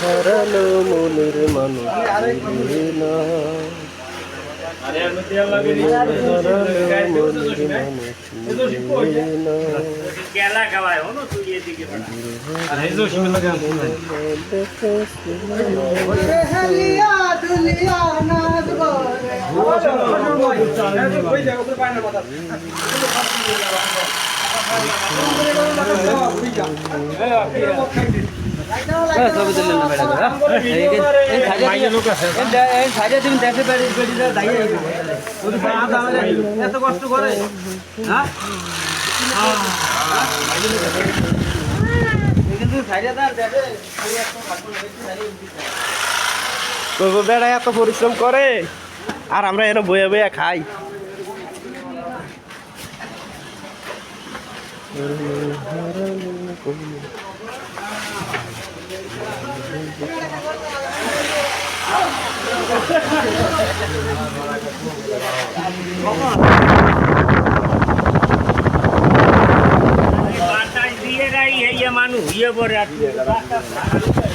হারালো মনের মানুষ না এত কষ্ট করে হ্যাঁ বেড়া এত পরিশ্রম করে? আর আমরা এনে বয়ে বয়ে খাই। দিয়ে রাই ইয়ে মানু ইয়ে পরে আর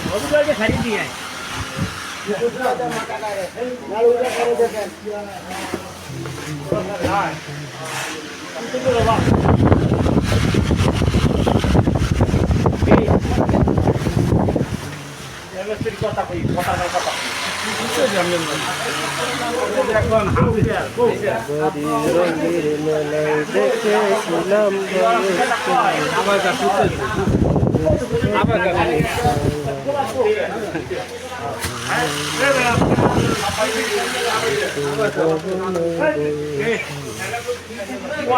হবিগলকে ছাড়ি দিয়ে কথা কই কথা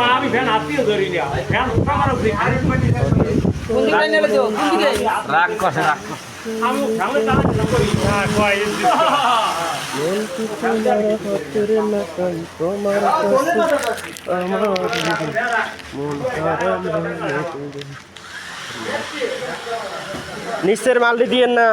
আমি ফ্যান হাতিয়ে ধরি না ফ্যান রাগ কষে রাগ আমি ফ্যানে চালাচ্ছি করি হ্যাঁ কয় মন কি তোমার আমার মন নিচের মালটি দিয়েন না।